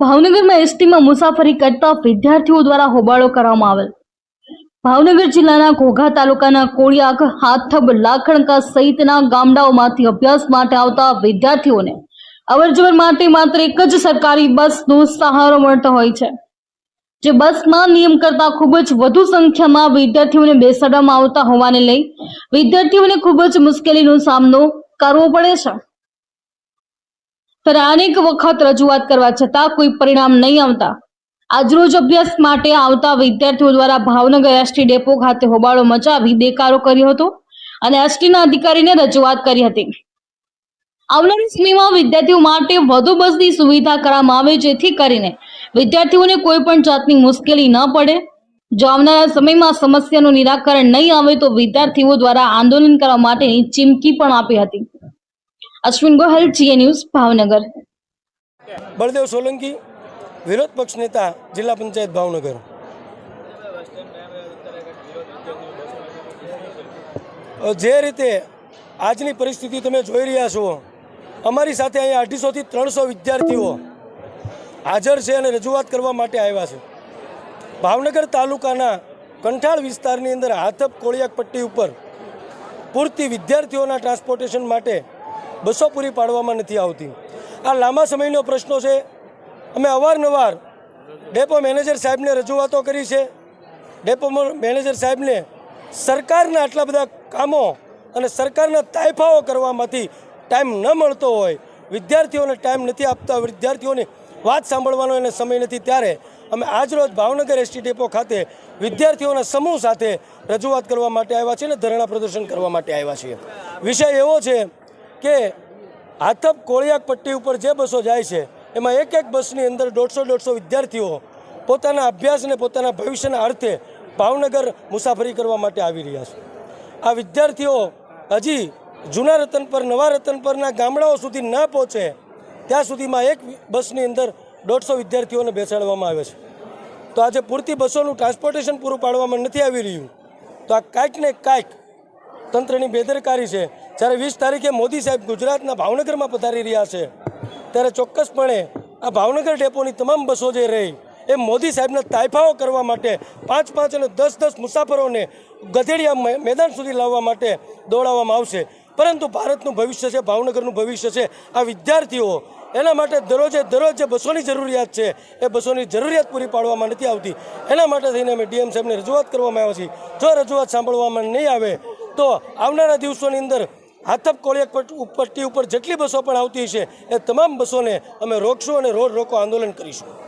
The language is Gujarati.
ભાવનગરમાં એસટીમાં મુસાફરી કરતા વિદ્યાર્થીઓ દ્વારા હોબાળો કરવામાં આવેલ. ભાવનગર જિલ્લાના ઘોઘા તાલુકાના કોળિયાક હાથબ, લાખણકા સહિતના ગામડાઓમાંથી અભ્યાસ માટે આવતા વિદ્યાર્થીઓને અવરજવર માટે માત્ર એક જ સરકારી બસનો સહારો મળતો હોય છે. જે બસમાં નિયમ કરતા ખૂબ જ વધુ સંખ્યામાં વિદ્યાર્થીઓને બેસાડવામાં આવતા હોવાને લઈ વિદ્યાર્થીઓને ખૂબ જ મુશ્કેલીનો સામનો કરવો પડે છે. ત્યારે અનેક વખત રજૂઆત કરવા છતાં કોઈ પરિણામ નહીં આવતા. આજરોજ અભ્યાસ માટે આવતા વિદ્યાર્થીઓ દ્વારા ભાવનગર એસટી ડેપો ખાતે હોબાળો મચાવી દેકારો કર્યો હતો અને એસટીના અધિકારીને રજૂઆત કરી હતી. આવનારી સમયમાં વિદ્યાર્થીઓ માટે વધુ બસની સુવિધા કરવામાં આવે જેથી કરીને વિદ્યાર્થીઓને કોઈ પણ જાતની મુશ્કેલી ન પડે. જો આવનારા સમયમાં સમસ્યાનું નિરાકરણ નહીં આવે તો વિદ્યાર્થીઓ દ્વારા આંદોલન કરવા માટેની ચીમકી પણ આપી હતી. અશ્વિન ગોહેલ જીએ ન્યૂઝ, ભાવનગર. બળદેવ સોલંકી, વિરોધ પક્ષ નેતા, જિલ્લા પંચાયત ભાવનગર. જે રીતે આજની પરિસ્થિતિ તમે જોઈ રહ્યા છો, અમારી સાથે અહીંયા અઢીસોથી ત્રણસો વિદ્યાર્થીઓ હાજર છે અને રજૂઆત કરવા માટે આવ્યા છે. ભાવનગર તાલુકાના કંઠાળ વિસ્તારની અંદર હાથપ કોળિયાક પટ્ટી ઉપર પૂરતી વિદ્યાર્થીઓના ટ્રાન્સપોર્ટેશન માટે બસો પૂરી પાડવામાં નથી આવતી. આ લાંબા સમયનો પ્રશ્નો છે. અમે અવારનવાર ડેપો મેનેજર સાહેબને રજૂઆતો કરી છે. ડેપો મેનેજર સાહેબને સરકારના આટલા બધા કામો અને સરકારના તાયફાઓ કરવામાંથી ટાઈમ ન મળતો હોય, વિદ્યાર્થીઓને ટાઈમ નથી આપતા, વિદ્યાર્થીઓની વાત સાંભળવાનો એને સમય નથી, ત્યારે અમે આજરોજ ભાવનગર એસટી ડેપો ખાતે વિદ્યાર્થીઓના સમૂહ સાથે રજૂઆત કરવા માટે આવ્યા છીએ અને ધરણા પ્રદર્શન કરવા માટે આવ્યા છીએ. વિષય એવો છે કે હાથપ કોળિયાક પટ્ટી ઉપર જે બસો જાય છે, એમાં એક એક બસની અંદર દોઢસો દોઢસો વિદ્યાર્થીઓ પોતાના અભ્યાસને પોતાના ભવિષ્યના અર્થે ભાવનગર મુસાફરી કરવા માટે આવી રહ્યા છે. આ વિદ્યાર્થીઓ હજી જૂના રતન પર, નવા રતન પરના ગામડાઓ સુધી ન પહોંચે, ત્યાં સુધીમાં એક બસની અંદર દોઢસો વિદ્યાર્થીઓને બેસાડવામાં આવે છે. તો આજે પૂરતી બસોનું ટ્રાન્સપોર્ટેશન પૂરું પાડવામાં નથી આવી રહ્યું. તો આ કાંઈક ને કાંઈક તંત્રની બેદરકારી છે. જ્યારે વીસ તારીખે મોદી સાહેબ ગુજરાતના ભાવનગરમાં પધારી રહ્યા છે, ત્યારે ચોક્કસપણે આ ભાવનગર ડેપોની તમામ બસો જે રહી, એ મોદી સાહેબના તાયફાઓ કરવા માટે પાંચ પાંચ અને દસ દસ મુસાફરોને ગધેડિયા મેદાન સુધી લાવવા માટે દોડાવવામાં આવશે. પરંતુ ભારતનું ભવિષ્ય છે, ભાવનગરનું ભવિષ્ય છે, આ વિદ્યાર્થીઓ એના માટે દરરોજે દરરોજ જે બસોની જરૂરિયાત છે, એ બસોની જરૂરિયાત પૂરી પાડવામાં નથી આવતી. એના માટે થઈને અમે ડીએમ સાહેબને રજૂઆત કરવામાં આવ્યા છીએ જો રજૂઆત સાંભળવામાં નહીં આવે, તો આવનારા દિવસોની અંદર હાથપ કોળિયા પટ- પટ્ટી ઉપર જેટલી બસો પણ આવતી છે, એ તમામ બસોને અમે રોકશું અને રોડ રોકો આંદોલન કરીશું.